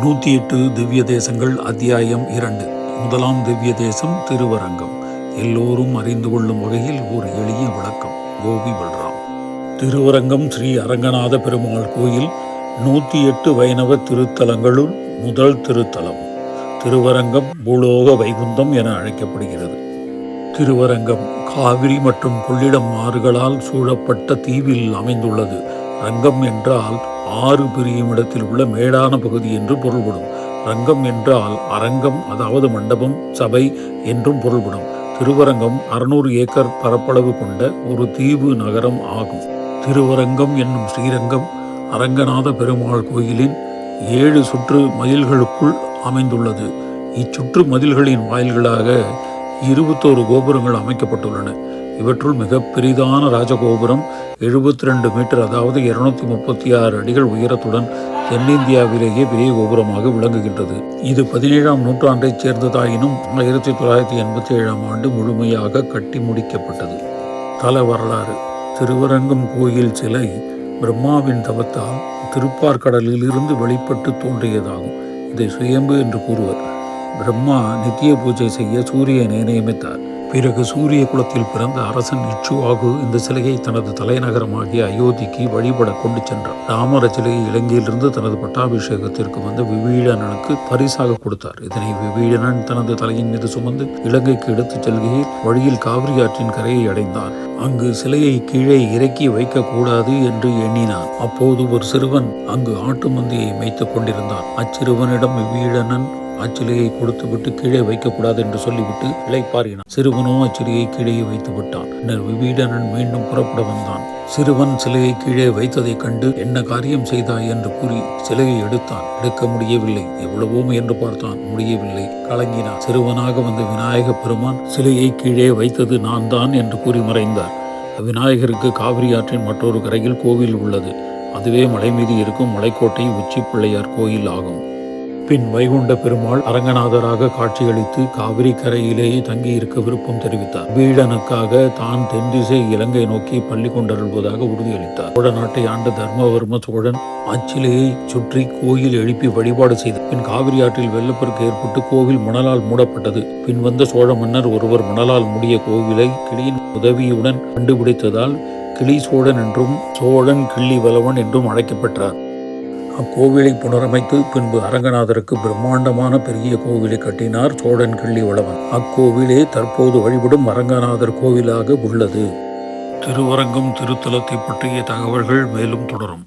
நூற்றி எட்டு திவ்ய தேசங்கள் அத்தியாயம் இரண்டு. முதலாம் திவ்ய தேசம் திருவரங்கம். எல்லோரும் அறிந்து கொள்ளும் வகையில் ஒரு எளிய விளக்கம். கோபி பல்ராம். திருவரங்கம் ஸ்ரீ அரங்கநாத பெருமாள் கோயில் நூற்றி எட்டு வைணவ திருத்தலங்களுள் முதல் திருத்தலம். திருவரங்கம் பூலோக வைகுந்தம் என அழைக்கப்படுகிறது. திருவரங்கம் காவிரி மற்றும் கொள்ளிடம் ஆறுகளால் சூழப்பட்ட தீவில் அமைந்துள்ளது. ரங்கம் என்றால் ஆறு பிரியும் இடத்தில் உள்ள மேடான பகுதி என்று பொருள்படும். ரங்கம் என்றால் அரங்கம் அதாவது மண்டபம் சபை என்றும் பொருள்படும். திருவரங்கம் அறுநூறு ஏக்கர் பரப்பளவு கொண்ட ஒரு தீவு நகரம் ஆகும். திருவரங்கம் என்னும் ஸ்ரீரங்கம் அரங்கநாத பெருமாள் கோயிலின் ஏழு சுற்று மதில்களுக்குள் அமைந்துள்ளது. இச்சுற்று மதில்களின் வாயில்களாக இருபத்தோரு கோபுரங்கள் அமைக்கப்பட்டுள்ளன. இவற்றுள் மிக பெரிதான ராஜகோபுரம் எழுபத்தி ரெண்டு மீட்டர் அதாவது இருநூத்தி முப்பத்தி ஆறு அடிகள் உயரத்துடன் தென்னிந்தியாவிலேயே பெரிய கோபுரமாக விளங்குகின்றது. இது பதினேழாம் நூற்றாண்டைச் சேர்ந்ததாயினும் ஆயிரத்தி தொள்ளாயிரத்தி எண்பத்தி ஏழாம் ஆண்டு முழுமையாக கட்டி முடிக்கப்பட்டது. தல வரலாறு. திருவரங்கம் கோயில் சிலை பிரம்மாவின் தவத்தால் திருப்பார்கடலில் இருந்து வெளிப்பட்டு தோன்றியதாகும். இதை சுயம்பு என்று கூறுவர். பிரம்மா நித்திய பூஜை செய்ய சூரியனை நியமித்தார். பிறகு சூரிய குலத்தில் பிறந்த அரசன் இச்சுவாகு இந்த சிலையை தனது தலைநகரமாகிய அயோத்திக்கு வழிபட கொண்டு சென்றார் ராமர சிலையை இலங்கையிலிருந்து தனது பட்டாபிஷேகத்திற்கு வந்த விபீடனனுக்கு பரிசாக கொடுத்தார். இதனை விபீடனன் தனது தலையின் மீது சுமந்து இலங்கைக்கு எடுத்துச் செல்கையில் வழியில் காவிரி ஆற்றின் கரையை அடைந்தார் அங்கு சிலையை கீழே இறக்கி வைக்க கூடாது என்று எண்ணினான். அப்போது ஒரு சிறுவன் அங்கு ஆட்டு மந்தியை மேய்த்துக் கொண்டிருந்தான். அச்சிறுவனிடம் விபீடனன் அச்சிலையை கொடுத்துவிட்டு கீழே வைக்கக்கூடாது என்று சொல்லிவிட்டு இளைப்பாறினான் சிறுவனோ அச்சிலையை கீழே வைத்து விட்டான். பின்னர் விபீடனன் மீண்டும் புறப்பட வந்தான். சிறுவன் சிலையை கீழே வைத்ததைக் கண்டு என்ன காரியம் செய்தாய் என்று கூறி சிலையை எடுத்தான். எடுக்க முடியவில்லை. எவ்வளவோ முயன்று பார்த்தான். முடியவில்லை. கலங்கினான். சிறுவனாக வந்த விநாயக பெருமான் சிலையை கீழே வைத்தது நான் தான் என்று கூறி மறைந்தார். விநாயகருக்கு காவிரி ஆற்றின் மற்றொரு கரையில் கோவில் உள்ளது. அதுவே மலை மீது இருக்கும் மலைக்கோட்டை உச்சி பிள்ளையார் கோயில் ஆகும் பின் வைகுண்ட பெருமாள் அரங்கநாதராக காட்சியளித்து காவிரி கரையிலேயே தங்கியிருக்க விருப்பம் தெரிவித்தார். வீடனுக்காக தான் தென்திசை இலங்கை நோக்கி பள்ளி கொண்டருள்வதாக உறுதியளித்தார். சோழ நாட்டை ஆண்ட தர்மவர்ம சோழன் அச்சிலையை சுற்றி கோயில் எழுப்பி வழிபாடு செய்த பின் காவிரி ஆற்றில் வெள்ளப்பெருக்கு ஏற்பட்டு கோவில் மணலால் மூடப்பட்டது. பின் வந்த சோழ மன்னர் ஒருவர் மணலால் மூடிய கோவிலை கிளியின் உதவியுடன் கண்டுபிடித்ததால் கிளி சோழன் என்றும் சோழன் கிள்ளி வலவன் என்றும் அழைக்கப்பட்டார் அக்கோவிலை புனரமைத்து பின்பு அரங்கநாதருக்கு பிரம்மாண்டமான பெரிய கோவிலை கட்டினார் சோழன் கிள்ளிவளவன் அக்கோவிலே தற்போது வழிபடும் அரங்கநாதர் கோவிலாக உள்ளது. திருவரங்கம் திருத்தலத்தை பற்றிய தகவல்கள் மேலும் தொடரும்.